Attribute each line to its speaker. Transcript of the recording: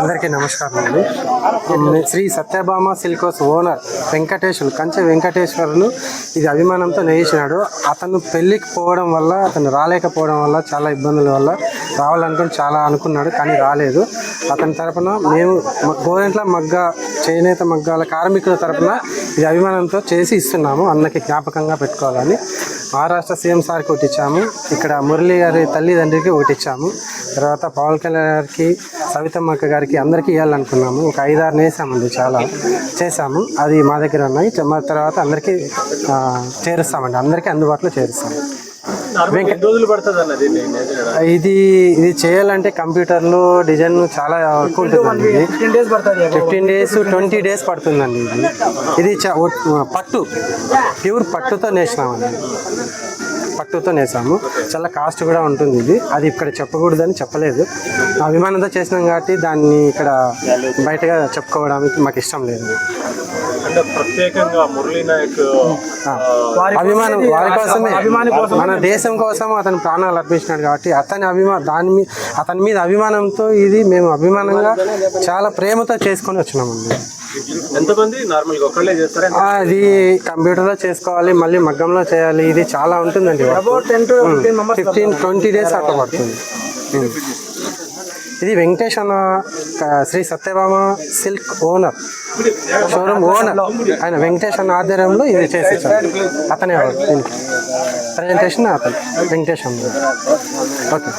Speaker 1: అందరికీ నమస్కారం అండి. Shri Satyabhama silks owner Venkateswarlu Kanche Venkateswarlu. ఇది అభిమానంతో నేయించినాడు. అతను పెళ్ళికి పోవడం వల్ల అతను రాలేకపోవడం వల్ల చాలా ఇబ్బందుల వల్ల రావాలనుకుని చాలా అనుకున్నాడు కానీ రాలేదు. అతని తరపున మేము గోరెంట్ల మగ్గ చేనేత మగ్గాల కార్మికుల తరపున ఇది అభిమానంతో చేసి ఇస్తున్నాము. అన్నకి జ్ఞాపకంగా పెట్టుకోవాలని. మహారాష్ట్ర సీఎం సార్కి ఒకటి ఇచ్చాము ఇక్కడ మురళి గారి తల్లిదండ్రికి ఒకటి ఇచ్చాము తర్వాత పవన్ కళ్యాణ్ గారికి సవితమ్మక్క గారి గారికి అందరికీ ఇవ్వాలనుకున్నాము ఒక ఐదారు వేసామండి చాలా. చేసాము. అది మా దగ్గర ఉన్నాయి. మా తర్వాత అందరికీ చేరుస్తామండి. అందరికీ అందుబాటులో చేరుస్తాము. ఇది ఇది చేయాలంటే కంప్యూటర్లో డిజైన్ చాలా ఎక్కువ ఉంటుందండి
Speaker 2: ఫిఫ్టీన్ డేస్
Speaker 1: ట్వంటీ డేస్ పడుతుందండి ఇది. ఇది పట్టు. ప్యూర్ పట్టుతో నేసినామండి. పట్టుతో నేసాము. చాలా కాస్ట్ కూడా ఉంటుంది ఇది. అది ఇక్కడ చెప్పకూడదని చెప్పలేదు. అభిమానంతో చేసినాం కాబట్టి దాన్ని ఇక్కడ బయటగా చెప్పుకోవడానికి మాకు ఇష్టం లేదు.
Speaker 2: అంటే ప్రత్యేకంగా మురళీ నాయక్
Speaker 1: ఆ, అభిమానం వారి కోసమే. మన దేశం కోసం అతను ప్రాణాలు అర్పించినాడు కాబట్టి అతని అభిమా దాని మీద అతని మీద అభిమానంతో ఇది మేము అభిమానంగా చాలా ప్రేమతో చేసుకొని వచ్చినామండి.
Speaker 2: ఎంతమంది నార్మల్గా ఒక్కళ్ళే చేస్తారా?
Speaker 1: అది కంప్యూటర్లో చేసుకోవాలి మళ్ళీ మగ్గంలో చేయాలి ఇది చాలా ఉంటుందండి ఫిఫ్టీన్ ట్వంటీ డేస్ అట్లా పడుతుంది. ఉం. ఇది వెంకటేష్ అన్న Shri Satyabhama silk owner. Showroom owner. ఆయన వెంకటేష్ అన్న ఆధ్వర్యంలో ఇది చేసేసారు. అతనే ప్రజెంటేషన్ అతను. వెంకటేష్ అన్న. ఓకే